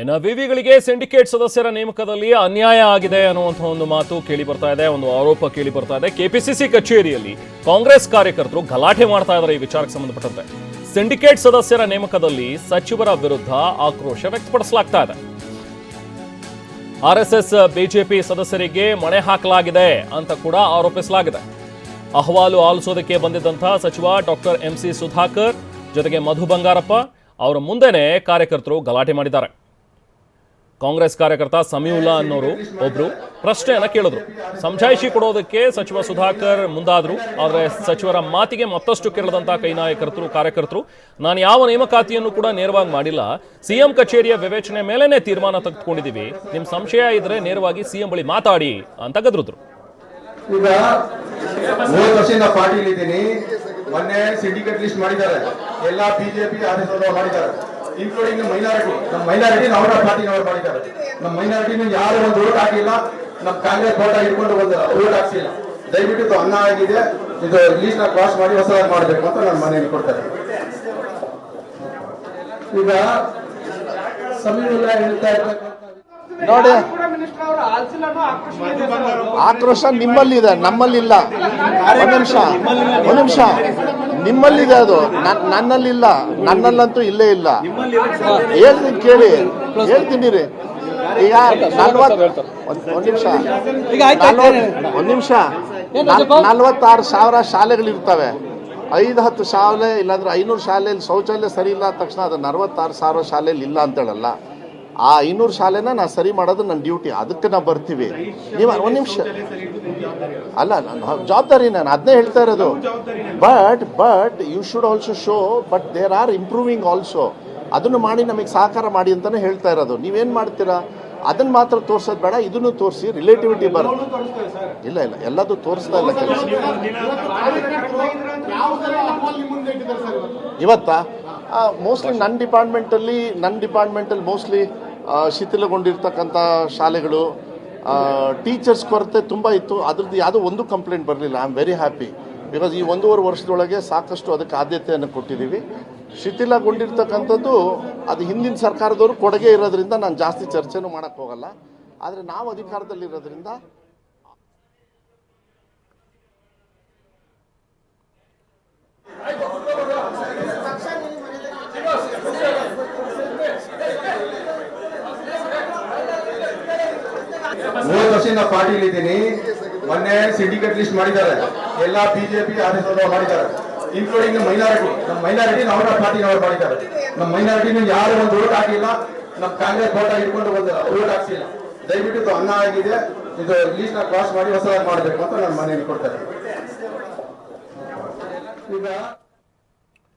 ಇನ್ನು ವಿವಿಗಳಿಗೆ ಸಿಂಡಿಕೇಟ್ ಸದಸ್ಯರ ನೇಮಕದಲ್ಲಿ ಅನ್ಯಾಯ ಆಗಿದೆ ಅನ್ನುವಂಥ ಒಂದು ಮಾತು ಕೇಳಿ ಬರ್ತಾ ಇದೆ, ಒಂದು ಆರೋಪ ಕೇಳಿ ಬರ್ತಾ ಇದೆ. ಕೆಪಿಸಿಸಿ ಕಚೇರಿಯಲ್ಲಿ ಕಾಂಗ್ರೆಸ್ ಕಾರ್ಯಕರ್ತರು ಗಲಾಟೆ ಮಾಡ್ತಾ ಇದ್ದಾರೆ ಈ ವಿಚಾರಕ್ಕೆ ಸಂಬಂಧಪಟ್ಟಂತೆ. ಸಿಂಡಿಕೇಟ್ ಸದಸ್ಯರ ನೇಮಕದಲ್ಲಿ ಸಚಿವರ ವಿರುದ್ಧ ಆಕ್ರೋಶ ವ್ಯಕ್ತಪಡಿಸಲಾಗ್ತಾ ಇದೆ. ಆರ್ಎಸ್ಎಸ್ ಬಿಜೆಪಿ ಸದಸ್ಯರಿಗೆ ಮಣೆ ಹಾಕಲಾಗಿದೆ ಅಂತ ಕೂಡ ಆರೋಪಿಸಲಾಗಿದೆ. ಅಹವಾಲು ಆಲಿಸೋದಕ್ಕೆ ಬಂದಿದ್ದಂತಹ ಸಚಿವ ಡಾಕ್ಟರ್ ಎಂ ಸಿ ಸುಧಾಕರ್, ಜೊತೆಗೆ ಮಧು ಬಂಗಾರಪ್ಪ, ಅವರ ಮುಂದೆನೆ ಕಾರ್ಯಕರ್ತರು ಗಲಾಟೆ ಮಾಡಿದ್ದಾರೆ. ಕಾಂಗ್ರೆಸ್ ಕಾರ್ಯಕರ್ತ ಸಮೀವುಲ್ಲಾ ಅನ್ನೋರು ಒಬ್ರು. ಪ್ರಶ್ನೆಯನ್ನ ಕೇಳಿದ್ರು. ಸಮಜಾಯಿಷಿ ಕೊಡೋದಕ್ಕೆ ಸಚಿವ ಸುಧಾಕರ್ ಮುಂದಾದ್ರು. ಆದರೆ ಸಚಿವರ ಮಾತಿಗೆ ಮತ್ತಷ್ಟು ಕೇಳದಂತ ಕೈ ನಾಯಕರ್ತರು, ಕಾರ್ಯಕರ್ತರು. ನಾನು ಯಾವ ನೇಮಕಾತಿಯನ್ನು ಕೂಡ ನೇರವಾಗಿ ಮಾಡಿಲ್ಲ. ಸಿಎಂ ಕಚೇರಿಯ ವಿವೇಚನೆ ಮೇಲೇನೆ ತೀರ್ಮಾನ ತೆಗೆದುಕೊಂಡಿದ್ದೀವಿ. ನಿಮ್ಮ ಸಂಶಯ ಇದ್ರೆ ನೇರವಾಗಿ ಸಿಎಂ ಬಳಿ ಮಾತಾಡಿ ಅಂತ ಗದ್ರುದ್ರು. ಮೊನ್ನೆ ಸಿಂಡಿಕೇಟ್ ಲಿಸ್ಟ್ ಮಾಡಿದ್ದಾರೆ. ಎಲ್ಲ ಬಿಜೆಪಿ ಮಾಡಿದ್ದಾರೆ. ಇನ್ಕ್ಲೂಡಿಂಗ್ ಮೈನಾರಿಟಿ ನಮ್ಮ ಮೈನಾರಿಟಿ ಅವರ ಪಾರ್ಟಿನವರು ಮಾಡಿದ್ದಾರೆ ನಮ್ಮ ಮೈನಾರಿಟಿನ ಯಾರು ಒಂದು ಓಟ್ ಹಾಕಿಲ್ಲ ನಮ್ಮ ಕಾಂಗ್ರೆಸ್ ಓಟ್ ಹಿಡ್ಕೊಂಡು ಒಂದು ಓಟ್ ಹಾಕ್ಸಿಲ್ಲ. ದಯವಿಟ್ಟು ಅನ್ನ ಆಗಿದೆ. ಇದು ಲೀಸ್ಟ್ನ ಕ್ರಾಸ್ ಮಾಡಿ ಹೊಸದಾಗಿ ಮಾಡಬೇಕು ಅಂತ ನಾನು ಮನೆಯಲ್ಲಿ ಕೊಡ್ತಾರೆ ಈಗ ನೋಡಿ ಹೇಳ್ತಾ ಇರ್ತಕ್ಕಂಥ ನೋಡಿ. ಆಕ್ರೋಶ ನಿಮ್ಮಲ್ಲಿದೆ ನಮ್ಮಲ್ಲಿಲ್ಲ. ಒಂದ್ ನಿಮಿಷ ಒಂದ್ ನಿಮಿಷ. ನಿಮ್ಮಲ್ಲಿದೆ ಅದು. ನನ್- ನನ್ನಲ್ಲಿಲ್ಲ. ನನ್ನಲ್ಲಂತೂ ಇಲ್ಲೇ ಇಲ್ಲ. ಹೇಳ್ತೀನಿ ಕೇಳಿ. ಹೇಳ್ತೀನಿ ರೀ ಈಗ ಒಂದ್ ನಿಮಿಷ. ಒಂದ್ ನಿಮಿಷ. ನಲ್- ನಲ್ವತ್ತಾರು ಸಾವಿರ ಶಾಲೆಗಳಿರ್ತವೆ. ಐದು ಹತ್ತು ಶಾಲೆ ಇಲ್ಲಾಂದ್ರೆ ಐನೂರು ಶಾಲೆಯಲ್ಲಿ ಶೌಚಾಲಯ ಸರಿ ಇಲ್ಲ ತಕ್ಷಣ ಅದು ನಲ್ವತ್ತಾರು ಸಾವಿರ ಶಾಲೆಯಲ್ಲಿ ಇಲ್ಲ ಅಂತ ಹೇಳಲ್ಲ ಆ ಐನೂರು ಶಾಲೆನ ನಾ ಸರಿ ಮಾಡೋದು ನನ್ನ ಡ್ಯೂಟಿ, ಅದಕ್ಕೆ ನಾವು ಬರ್ತೀವಿ. ನೀವು ಒಂದು ನಿಮಿಷ ಅಲ್ಲ, ನಾನು ಜವಾಬ್ದಾರಿ ನಾನು ಅದನ್ನೇ ಹೇಳ್ತಾ ಇರೋದು. But but you should also show but there are improving also ಅದನ್ನು ಮಾಡಿ ನಮಗೆ ಸಹಕಾರ ಮಾಡಿ ಅಂತಲೇ ಹೇಳ್ತಾ ಇರೋದು. ನೀವೇನು ಮಾಡ್ತೀರಾ? ಅದನ್ನು ಮಾತ್ರ ತೋರಿಸೋದು ಬೇಡ, ಇದನ್ನು ತೋರಿಸಿ ರಿಲೇಟಿವಿಟಿ ಬರುತ್ತೆ ಇಲ್ಲ ಇಲ್ಲ, ಎಲ್ಲದೂ ತೋರಿಸ್ತಾ ಇಲ್ಲ ಕೆಲಸ. ಇವತ್ತಾ? ಮೋಸ್ಟ್ಲಿ ನನ್ನ ಡಿಪಾರ್ಟ್ಮೆಂಟಲ್ಲಿ ನನ್ನ ಡಿಪಾರ್ಟ್ಮೆಂಟಲ್ಲಿ ಮೋಸ್ಟ್ಲಿ ಶಿಥಿಲಗೊಂಡಿರ್ತಕ್ಕಂಥ ಶಾಲೆಗಳು ಟೀಚರ್ಸ್ ಕೊರತೆ ತುಂಬ ಇತ್ತು. ಅದ್ರದ್ದು ಯಾವುದೋ ಒಂದು ಕಂಪ್ಲೇಂಟ್ ಬರಲಿಲ್ಲ. I am very happy because ಈ ಒಂದೂವರೆ ವರ್ಷದೊಳಗೆ ಸಾಕಷ್ಟು ಅದಕ್ಕೆ ಆದ್ಯತೆಯನ್ನು ಕೊಟ್ಟಿದ್ದೀವಿ. ಶಿಥಿಲಗೊಂಡಿರ್ತಕ್ಕಂಥದ್ದು, ಅದು ಹಿಂದಿನ ಸರ್ಕಾರದವರು ಕೊಡುಗೆ ಇರೋದ್ರಿಂದ ನಾನು ಜಾಸ್ತಿ ಚರ್ಚೆನೂ ಮಾಡೋಕ್ಕೆ ಹೋಗಲ್ಲ. ಆದರೆ ನಾವು ಅಧಿಕಾರದಲ್ಲಿರೋದ್ರಿಂದ ಮೂವತ್ತು ವರ್ಷದಿಂದ ಪಾರ್ಟಿಲಿ ಇದ್ದೀನಿ. ಮೊನ್ನೆ ಸಿಂಡಿಕೇಟ್ ಲಿಸ್ಟ್ ಮಾಡಿದ್ದಾರೆ. ಎಲ್ಲ ಬಿಜೆಪಿ ಆರ್ ಎಸ್ ಮಾಡಿದ್ದಾರೆ. ಇನ್ಕ್ಲೂಡಿಂಗ್ ಮೈನಾರಿಟಿ ನಮ್ಮ ಮೈನಾರಿಟಿ ಅವರ ಪಾರ್ಟಿನವರು ಮಾಡಿದ್ದಾರೆ. ನಮ್ಮ ಮೈನಾರಿಟಿನ ಯಾರು ಒಂದು ಓಟ್ ಹಾಕಿಲ್ಲ, ನಮ್ಮ ಕಾಂಗ್ರೆಸ್ ಓಟ್ ಇಟ್ಕೊಂಡು ಒಂದು ಓಟ್ ಹಾಕ್ಸಿಲ್ಲ. ದಯವಿಟ್ಟು ಇದು ಅನ್ನ ಆಗಿದೆ. ಇದು ಲೀಸ್ಟ್ನ ಕ್ರಾಸ್ ಮಾಡಿ ಹೊಸದಾಗಿ ಮಾಡಬೇಕು ಅಂತ ನಾನು ಮನೆಯಲ್ಲಿ ಕೊಡ್ತಾರೆ ಈಗ